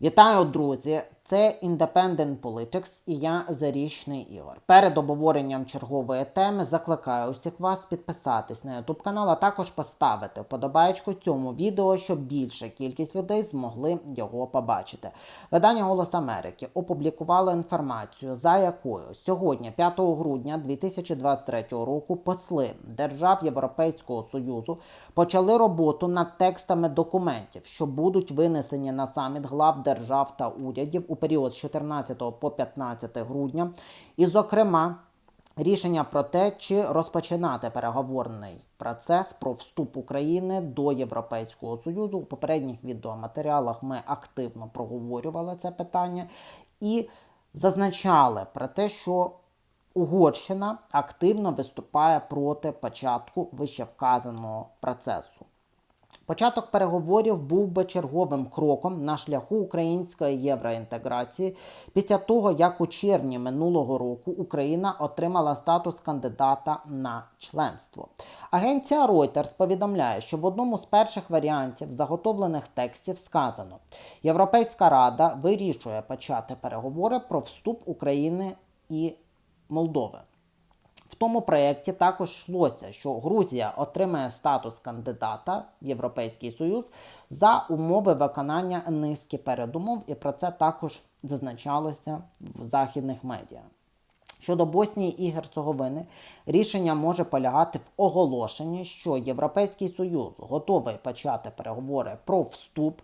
Вітаю, друзі! Це Independent Politics і я Зарічний Ігор. Перед обговоренням чергової теми закликаю усіх вас підписатись на YouTube канал, а також поставити вподобайку цьому відео, щоб більша кількість людей змогли його побачити. Видання Голос Америки опублікувало інформацію, за якою сьогодні, 5 грудня 2023 року, посли держав Європейського Союзу почали роботу над текстами документів, що будуть винесені на саміт глав держав та урядів у період з 14 по 15 грудня, і, зокрема, рішення про те, чи розпочинати переговорний процес про вступ України до Європейського Союзу. У попередніх відеоматеріалах ми активно проговорювали це питання і зазначали про те, що Угорщина активно виступає проти початку вищевказаного процесу. Початок переговорів був би черговим кроком на шляху української євроінтеграції після того, як у червні минулого року Україна отримала статус кандидата на членство. Агенція Reuters повідомляє, що в одному з перших варіантів заготовлених текстів сказано: Європейська Рада вирішує почати переговори про вступ України і Молдови. В тому проєкті також йшлося, що Грузія отримає статус кандидата в Європейський Союз за умови виконання низки передумов, і про це також зазначалося в західних медіа. Щодо Боснії і Герцеговини, рішення може полягати в оголошенні, що Європейський Союз готовий почати переговори про вступ,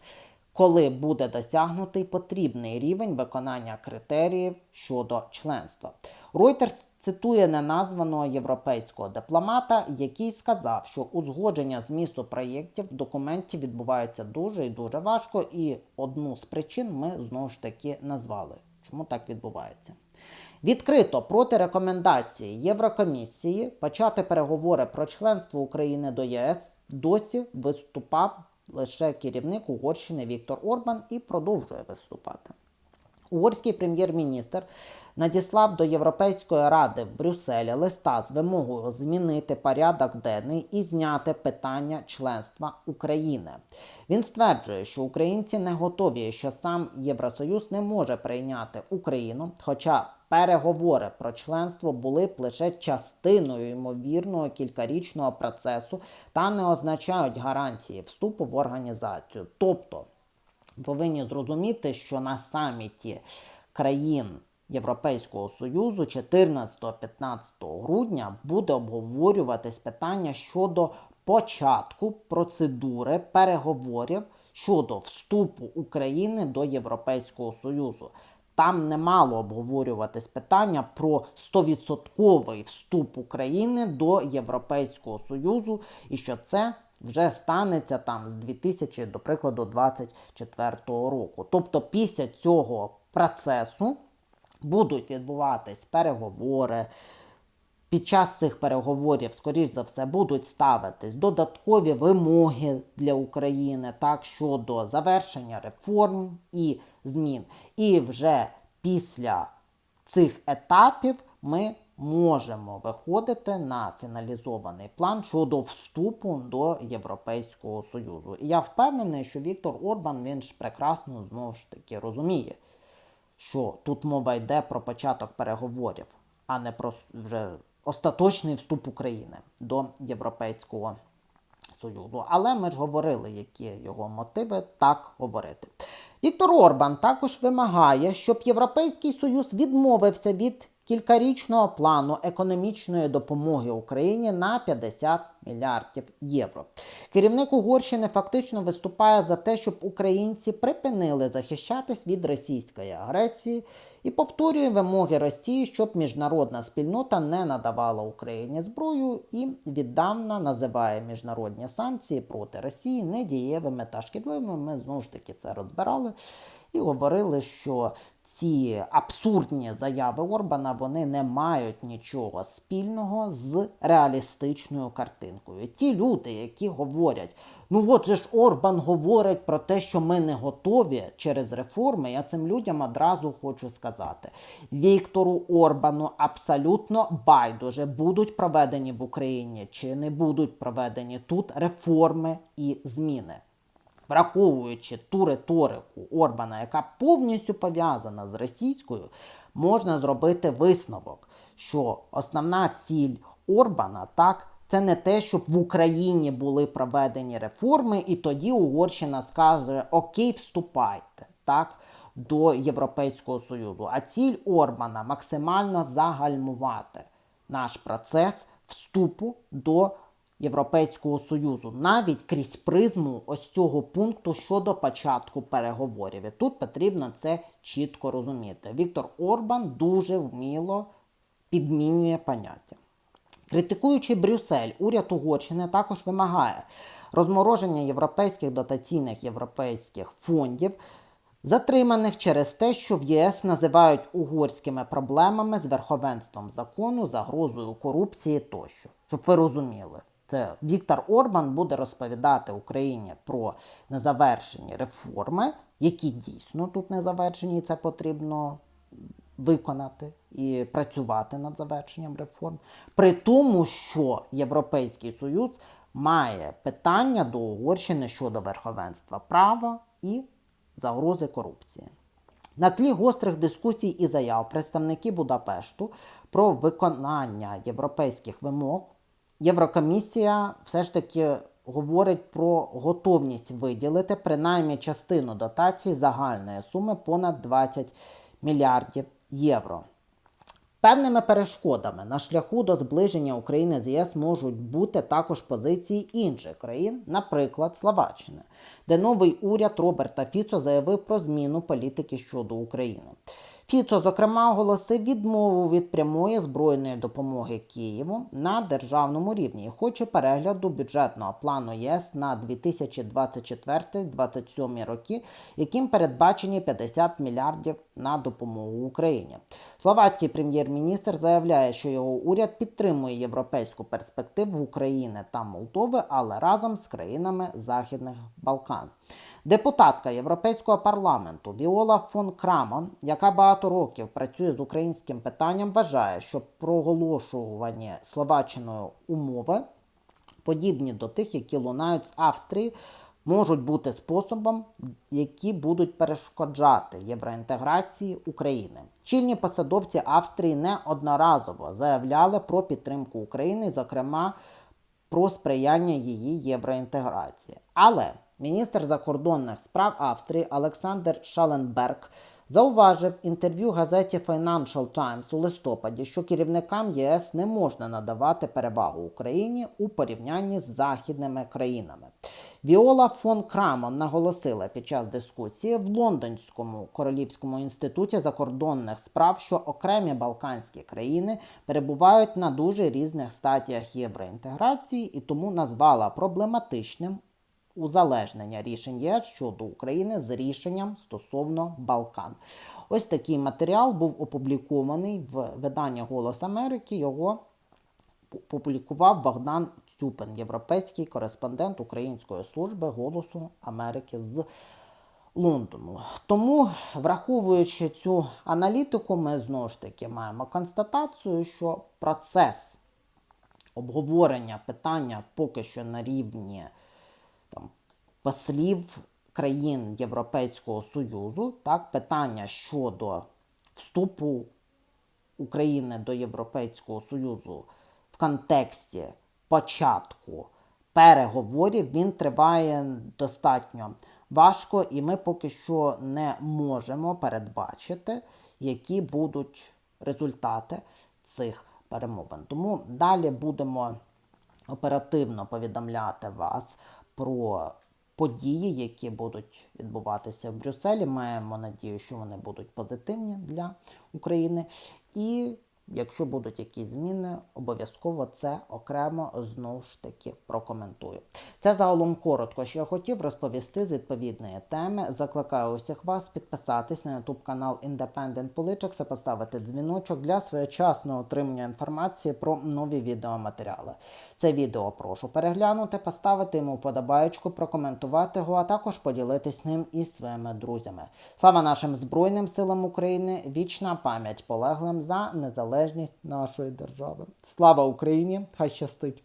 коли буде досягнутий потрібний рівень виконання критеріїв щодо членства. Reuters цитує неназваного європейського дипломата, який сказав, що узгодження змісту проєктів в документі відбувається дуже і дуже важко, і одну з причин ми знову ж таки назвали. Чому так відбувається? Відкрито проти рекомендації Єврокомісії почати переговори про членство України до ЄС досі виступав лише керівник Угорщини Віктор Орбан і продовжує виступати. Угорський прем'єр-міністр надіслав до Європейської ради в Брюсселі листа з вимогою змінити порядок денний і зняти питання членства України. Він стверджує, що українці не готові, що сам Євросоюз не може прийняти Україну, хоча переговори про членство були б лише частиною ймовірного кількарічного процесу та не означають гарантії вступу в організацію. Тобто повинні зрозуміти, що на саміті країн Європейського Союзу 14-15 грудня буде обговорюватись питання щодо початку процедури переговорів щодо вступу України до Європейського Союзу. Там не мало обговорюватись питання про 100% вступ України до Європейського Союзу, і що це вже станеться там з 2000, до прикладу, 24 року. Тобто, після цього процесу будуть відбуватись переговори. Під час цих переговорів, скоріш за все, будуть ставитись додаткові вимоги для України так щодо завершення реформ і змін. І вже після цих етапів ми можемо виходити на фіналізований план щодо вступу до Європейського Союзу. І я впевнений, що Віктор Орбан він ж прекрасно знову ж таки розуміє, що тут мова йде про початок переговорів, а не про вже остаточний вступ України до Європейського Союзу. Але ми ж говорили, які його мотиви так говорити. Віктор Орбан також вимагає, щоб Європейський Союз відмовився від кількарічного плану економічної допомоги Україні на 50 мільярдів євро. Керівник Угорщини фактично виступає за те, щоб українці припинили захищатись від російської агресії і повторює вимоги Росії, щоб міжнародна спільнота не надавала Україні зброю і віддавна називає міжнародні санкції проти Росії недієвими та шкідливими. Ми знову ж таки це розбирали і говорили, що ці абсурдні заяви Орбана вони не мають нічого спільного з реалістичною картинкою. Ті люди, які говорять, ну от же ж Орбан говорить про те, що ми не готові через реформи. Я цим людям одразу хочу сказати: Віктору Орбану абсолютно байдуже будуть проведені в Україні чи не будуть проведені тут реформи і зміни. Враховуючи ту риторику Орбана, яка повністю пов'язана з російською, можна зробити висновок, що основна ціль Орбана так. Це не те, щоб в Україні були проведені реформи, і тоді Угорщина скаже Окей, вступайте так, до Європейського Союзу. А ціль Орбана максимально загальмувати наш процес вступу до Європейського Союзу, навіть крізь призму ось цього пункту щодо початку переговорів. І тут потрібно це чітко розуміти. Віктор Орбан дуже вміло підмінює поняття. Критикуючи Брюссель, уряд Угорщини також вимагає розмороження європейських дотаційних європейських фондів, затриманих через те, що в ЄС називають угорськими проблемами з верховенством закону, загрозою корупції тощо. Щоб ви розуміли, це Віктор Орбан буде розповідати Україні про незавершені реформи, які дійсно тут не завершені, і це потрібно виконати і працювати над завершенням реформ, при тому, що Європейський Союз має питання до Угорщини щодо верховенства права і загрози корупції. На тлі гострих дискусій і заяв представники Будапешту про виконання європейських вимог, Єврокомісія все ж таки говорить про готовність виділити принаймні частину дотації загальної суми понад 20 мільярдів євро. Певними перешкодами на шляху до зближення України з ЄС можуть бути також позиції інших країн, наприклад, Словаччини, де новий уряд Роберта Фіцо заявив про зміну політики щодо України. Фіцо, зокрема, оголосив відмову від прямої збройної допомоги Києву на державному рівні і хоче перегляду бюджетного плану ЄС на 2024-2027 роки, яким передбачені 50 мільярдів на допомогу Україні. Словацький прем'єр-міністр заявляє, що його уряд підтримує європейську перспективу України та Молдови, але разом з країнами Західних Балкан. Депутатка Європейського парламенту Віола фон Крамон, яка багато років працює з українським питанням, вважає, що проголошувані Словаччиною умови, подібні до тих, які лунають з Австрії, можуть бути способом, які будуть перешкоджати євроінтеграції України. Чільні посадовці Австрії неодноразово заявляли про підтримку України, зокрема про сприяння її євроінтеграції. Але Міністр закордонних справ Австрії Олександр Шаленберг зауважив інтерв'ю газеті Financial Times у листопаді, що керівникам ЄС не можна надавати перевагу Україні у порівнянні з західними країнами. Віола фон Крамон наголосила під час дискусії в Лондонському королівському інституті закордонних справ, що окремі балканські країни перебувають на дуже різних стадіях євроінтеграції і тому назвала проблематичним узалежнення рішень ЄС щодо України з рішенням стосовно Балкан. Ось такий матеріал був опублікований в виданні Голос Америки. Його публікував Богдан Цюпин, європейський кореспондент Української служби Голосу Америки з Лондону. Тому, враховуючи цю аналітику, ми знову ж таки маємо констатацію, що процес обговорення питання поки що на рівні там, послів країн Європейського Союзу, так, питання щодо вступу України до Європейського Союзу в контексті початку переговорів, він триває достатньо важко, і ми поки що не можемо передбачити, які будуть результати цих перемовин. Тому далі будемо оперативно повідомляти вас про події, які будуть відбуватися в Брюсселі. Маємо надію, що вони будуть позитивні для України. І якщо будуть якісь зміни, обов'язково це окремо знову ж таки прокоментую. Це загалом коротко, що я хотів розповісти з відповідної теми. Закликаю усіх вас підписатись на YouTube канал Independent Politics і поставити дзвіночок для своєчасного отримання інформації про нові відеоматеріали. Це відео прошу переглянути, поставити йому вподобаєчку, прокоментувати його, а також поділитись ним із своїми друзями. Слава нашим Збройним силам України! Вічна пам'ять полеглим за незалежність нашої держави. Слава Україні! Хай щастить!